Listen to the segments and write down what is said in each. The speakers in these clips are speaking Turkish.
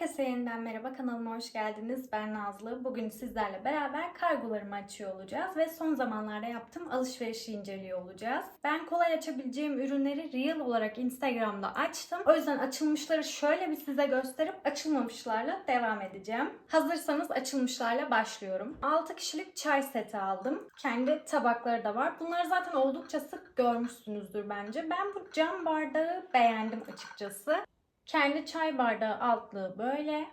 Herkese yeniden merhaba kanalıma hoş geldiniz. Ben Nazlı. Bugün sizlerle beraber kargolarımı açıyor olacağız ve son zamanlarda yaptığım alışverişi inceliyor olacağız. Ben kolay açabileceğim ürünleri Reel olarak Instagram'da açtım. O yüzden açılmışları şöyle bir size gösterip açılmamışlarla devam edeceğim. Hazırsanız açılmışlarla başlıyorum. 6 kişilik çay seti aldım. Kendi tabakları da var. Bunları zaten oldukça sık görmüşsünüzdür bence. Ben bu cam bardağı beğendim açıkçası. Kendi çay bardağı altlığı böyle.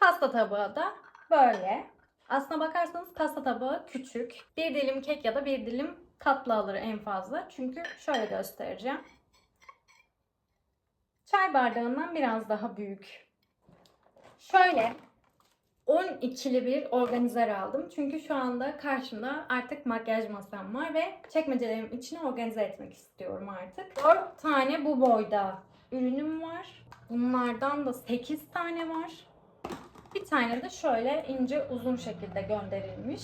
Pasta tabağı da böyle. Aslına bakarsanız pasta tabağı küçük. Bir dilim kek ya da bir dilim tatlı alır en fazla. Çünkü şöyle göstereceğim. Çay bardağından biraz daha büyük. Şöyle 12'li bir organizer aldım. Çünkü şu anda karşımda artık makyaj masam var ve çekmecelerim içine organize etmek istiyorum artık. 4 tane bu boyda ürünüm var. Bunlardan da 8 tane var. Bir tane de şöyle ince uzun şekilde gönderilmiş.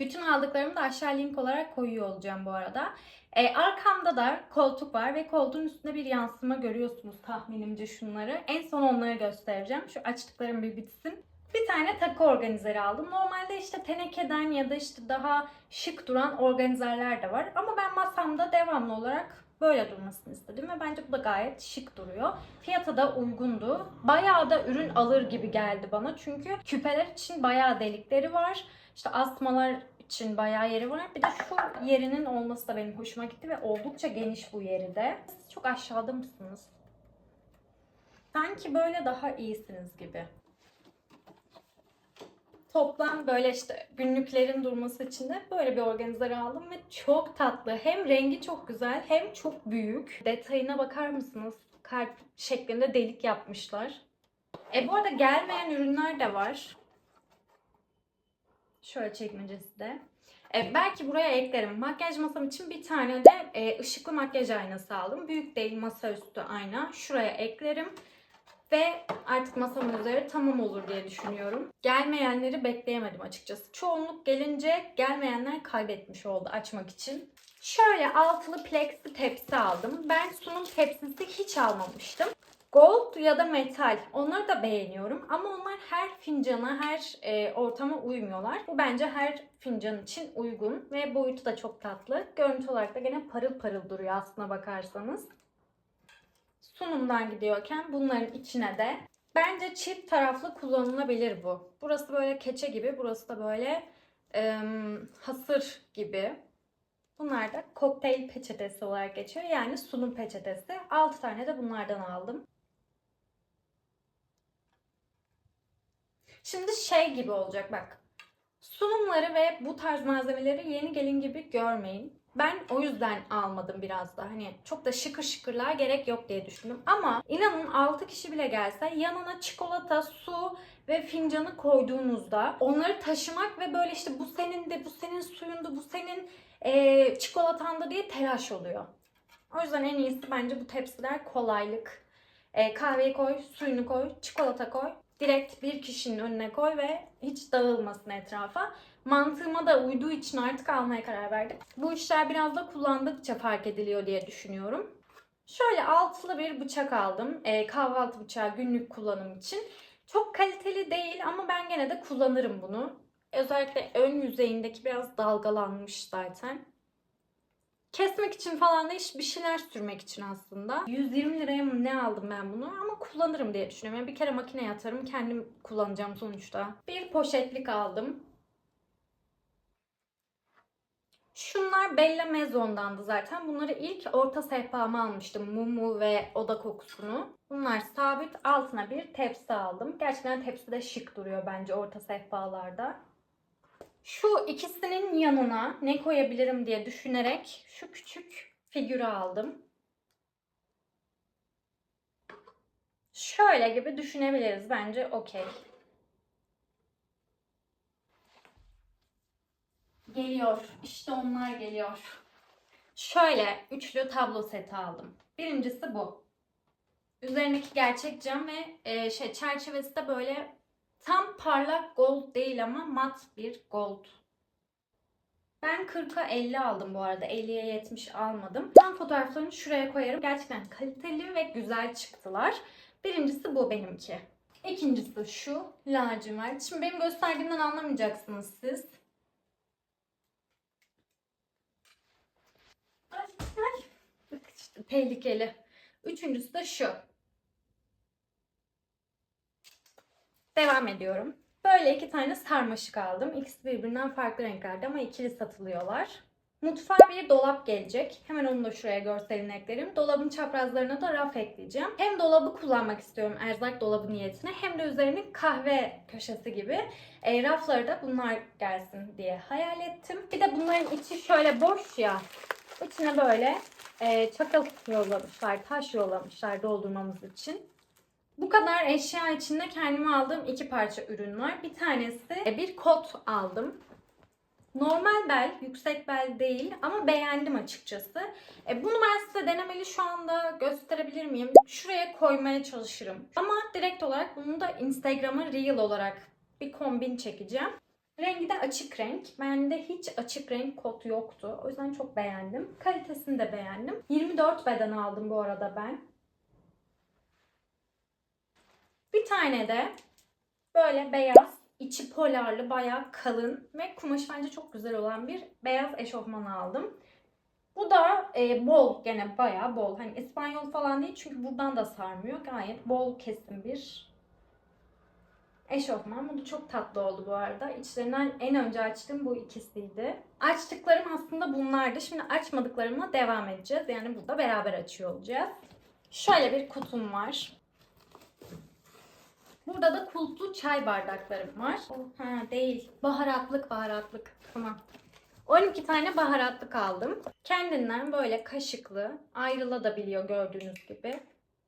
Bütün aldıklarımı da aşağı link olarak koyuyor olacağım bu arada. Ee, arkamda da koltuk var ve koltuğun üstünde bir yansıma görüyorsunuz tahminimce şunları. En son onları göstereceğim. Şu açtıklarım bir bitsin. Bir tane takı organizeri aldım. Normalde işte tenekeden ya da işte daha şık duran organizerler de var. Ama ben masamda devamlı olarak böyle durmasını istedim ve bence bu da gayet şık duruyor. Fiyatı da uygundu. Bayağı da ürün alır gibi geldi bana. Çünkü küpeler için bayağı delikleri var. İşte asmalar için bayağı yeri var. Bir de şu yerinin olması da benim hoşuma gitti ve oldukça geniş bu yeri de. Siz çok aşağıda mısınız? Sanki böyle daha iyisiniz gibi. Toplam böyle işte günlüklerin durması için de böyle bir organizer aldım ve çok tatlı. Hem rengi çok güzel hem çok büyük. Detayına bakar mısınız? Kalp şeklinde delik yapmışlar. E bu arada gelmeyen ürünler de var. Şöyle çekmecesi de. E, belki buraya eklerim. Makyaj masam için bir tane de e, ışıklı makyaj aynası aldım. Büyük değil masaüstü ayna. Şuraya eklerim. Ve artık masamın üzeri tamam olur diye düşünüyorum. Gelmeyenleri bekleyemedim açıkçası. Çoğunluk gelince gelmeyenler kaybetmiş oldu açmak için. Şöyle altılı plexi tepsi aldım. Ben sunum tepsisi hiç almamıştım. Gold ya da metal. Onları da beğeniyorum. Ama onlar her fincana, her e, ortama uymuyorlar. Bu bence her fincan için uygun. Ve boyutu da çok tatlı. Görüntü olarak da gene parıl parıl duruyor aslına bakarsanız sunumdan gidiyorken bunların içine de bence çift taraflı kullanılabilir bu. Burası böyle keçe gibi, burası da böyle e, hasır gibi. Bunlar da kokteyl peçetesi olarak geçiyor. Yani sunum peçetesi. 6 tane de bunlardan aldım. Şimdi şey gibi olacak bak. Sunumları ve bu tarz malzemeleri yeni gelin gibi görmeyin. Ben o yüzden almadım biraz da. Hani çok da şıkır şıkırlığa gerek yok diye düşündüm. Ama inanın 6 kişi bile gelse yanına çikolata, su ve fincanı koyduğunuzda onları taşımak ve böyle işte bu senin de bu senin suyundu bu senin e, çikolatandı diye telaş oluyor. O yüzden en iyisi bence bu tepsiler kolaylık. E, kahveyi koy, suyunu koy, çikolata koy. Direkt bir kişinin önüne koy ve hiç dağılmasın etrafa mantığıma da uyduğu için artık almaya karar verdim. Bu işler biraz da kullandıkça fark ediliyor diye düşünüyorum. Şöyle altılı bir bıçak aldım. E, kahvaltı bıçağı günlük kullanım için. Çok kaliteli değil ama ben gene de kullanırım bunu. Özellikle ön yüzeyindeki biraz dalgalanmış zaten. Kesmek için falan da iş bir şeyler sürmek için aslında. 120 liraya mı ne aldım ben bunu ama kullanırım diye düşünüyorum. Yani bir kere makineye atarım kendim kullanacağım sonuçta. Bir poşetlik aldım. Şunlar Bella Maison'dandı zaten. Bunları ilk orta sehpama almıştım. Mumu ve oda kokusunu. Bunlar sabit. Altına bir tepsi aldım. Gerçekten tepsi de şık duruyor bence orta sehpalarda. Şu ikisinin yanına ne koyabilirim diye düşünerek şu küçük figürü aldım. Şöyle gibi düşünebiliriz. Bence okey. Geliyor. İşte onlar geliyor. Şöyle üçlü tablo seti aldım. Birincisi bu. Üzerindeki gerçek cam ve e, şey çerçevesi de böyle tam parlak gold değil ama mat bir gold. Ben 40'a 50 aldım bu arada. 50'ye 70 almadım. Ben fotoğraflarını şuraya koyarım. Gerçekten kaliteli ve güzel çıktılar. Birincisi bu benimki. İkincisi şu lacivert. Şimdi benim gösterdiğimden anlamayacaksınız siz. Ay, ay. Bak işte tehlikeli. Üçüncüsü de şu. Devam ediyorum. Böyle iki tane sarmaşık aldım. İkisi birbirinden farklı renklerde ama ikili satılıyorlar. Mutfağa bir dolap gelecek. Hemen onu da şuraya görselini eklerim. Dolabın çaprazlarına da raf ekleyeceğim. Hem dolabı kullanmak istiyorum erzak dolabı niyetine hem de üzerine kahve köşesi gibi. E, rafları da bunlar gelsin diye hayal ettim. Bir de bunların içi şöyle boş ya. İçine böyle e, çakıl yollamışlar, taş yollamışlar doldurmamız için. Bu kadar eşya içinde kendime aldığım iki parça ürün var. Bir tanesi e, bir kot aldım. Normal bel, yüksek bel değil ama beğendim açıkçası. E, bunu ben size denemeli şu anda gösterebilir miyim? Şuraya koymaya çalışırım. Ama direkt olarak bunu da Instagram'a Reel olarak bir kombin çekeceğim. Rengi de açık renk. Bende hiç açık renk kot yoktu. O yüzden çok beğendim. Kalitesini de beğendim. 24 beden aldım bu arada ben. Bir tane de böyle beyaz, içi polarlı, bayağı kalın ve kumaşı bence çok güzel olan bir beyaz eşofman aldım. Bu da e, bol gene bayağı bol. Hani İspanyol falan değil çünkü buradan da sarmıyor. Gayet bol kesim bir eşofman. Bu da çok tatlı oldu bu arada. İçlerinden en önce açtığım bu ikisiydi. Açtıklarım aslında bunlardı. Şimdi açmadıklarımla devam edeceğiz. Yani burada beraber açıyor olacağız. Şöyle bir kutum var. Burada da kulplu çay bardaklarım var. Ha değil. Baharatlık baharatlık. Tamam. 12 tane baharatlık aldım. Kendinden böyle kaşıklı ayrılabiliyor gördüğünüz gibi.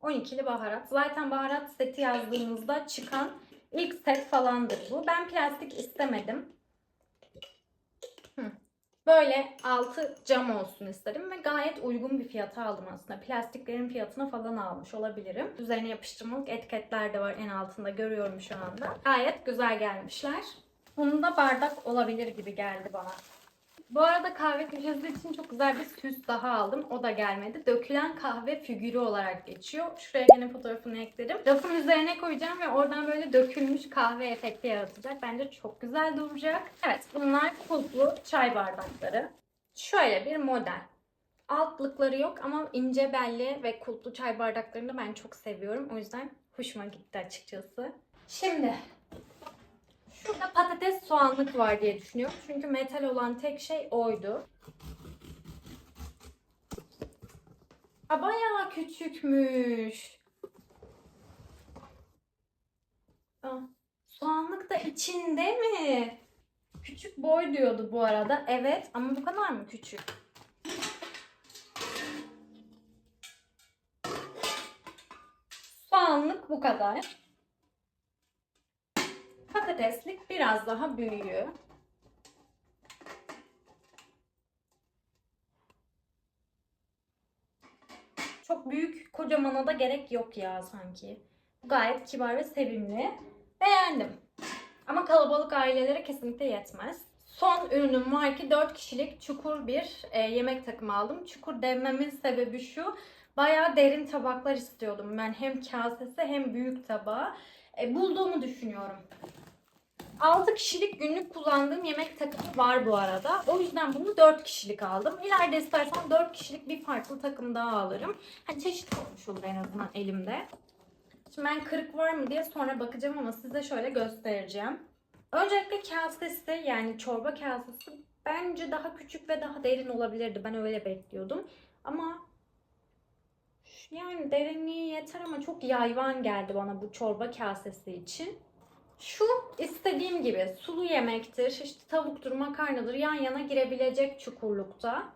12'li baharat. Zaten baharat seti yazdığınızda çıkan ilk set falandır bu. Ben plastik istemedim. Böyle altı cam olsun istedim ve gayet uygun bir fiyata aldım aslında. Plastiklerin fiyatına falan almış olabilirim. Üzerine yapıştırmalık etiketler de var en altında görüyorum şu anda. Gayet güzel gelmişler. Bunun da bardak olabilir gibi geldi bana. Bu arada kahve köşesi için çok güzel bir süs daha aldım. O da gelmedi. Dökülen kahve figürü olarak geçiyor. Şuraya gene fotoğrafını eklerim. Rafın üzerine koyacağım ve oradan böyle dökülmüş kahve efekti yaratacak. Bence çok güzel duracak. Evet bunlar kulplu çay bardakları. Şöyle bir model. Altlıkları yok ama ince belli ve kulplu çay bardaklarını ben çok seviyorum. O yüzden hoşuma gitti açıkçası. Şimdi Şurada patates soğanlık var diye düşünüyorum. Çünkü metal olan tek şey oydu. Aa, bayağı küçükmüş. Aa, soğanlık da içinde mi? Küçük boy diyordu bu arada. Evet ama bu kadar mı küçük? Soğanlık bu kadar. Patateslik biraz daha büyüğü. Çok büyük kocamana da gerek yok ya sanki. Gayet kibar ve sevimli. Beğendim. Ama kalabalık ailelere kesinlikle yetmez. Son ürünüm var ki 4 kişilik çukur bir e, yemek takımı aldım. Çukur dememin sebebi şu. Bayağı derin tabaklar istiyordum ben. Hem kasesi hem büyük tabağı. E, bulduğumu düşünüyorum. 6 kişilik günlük kullandığım yemek takımı var bu arada. O yüzden bunu 4 kişilik aldım. İleride istersen 4 kişilik bir farklı takım daha alırım. Hani çeşit olmuş olur en azından elimde. Şimdi ben kırık var mı diye sonra bakacağım ama size şöyle göstereceğim. Öncelikle kasesi yani çorba kasesi bence daha küçük ve daha derin olabilirdi. Ben öyle bekliyordum. Ama yani derinliği yeter ama çok yayvan geldi bana bu çorba kasesi için. Şu istediğim gibi sulu yemektir, işte tavuktur, makarnadır yan yana girebilecek çukurlukta.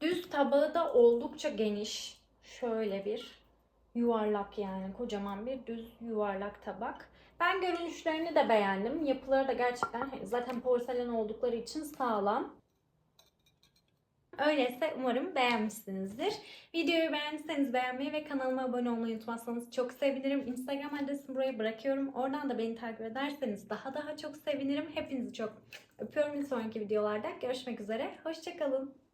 Düz tabağı da oldukça geniş. Şöyle bir yuvarlak yani kocaman bir düz yuvarlak tabak. Ben görünüşlerini de beğendim. Yapıları da gerçekten zaten porselen oldukları için sağlam. Öyleyse umarım beğenmişsinizdir. Videoyu beğendiyseniz beğenmeyi ve kanalıma abone olmayı unutmazsanız çok sevinirim. Instagram adresimi buraya bırakıyorum. Oradan da beni takip ederseniz daha daha çok sevinirim. Hepinizi çok öpüyorum. Bir sonraki videolarda görüşmek üzere. Hoşçakalın.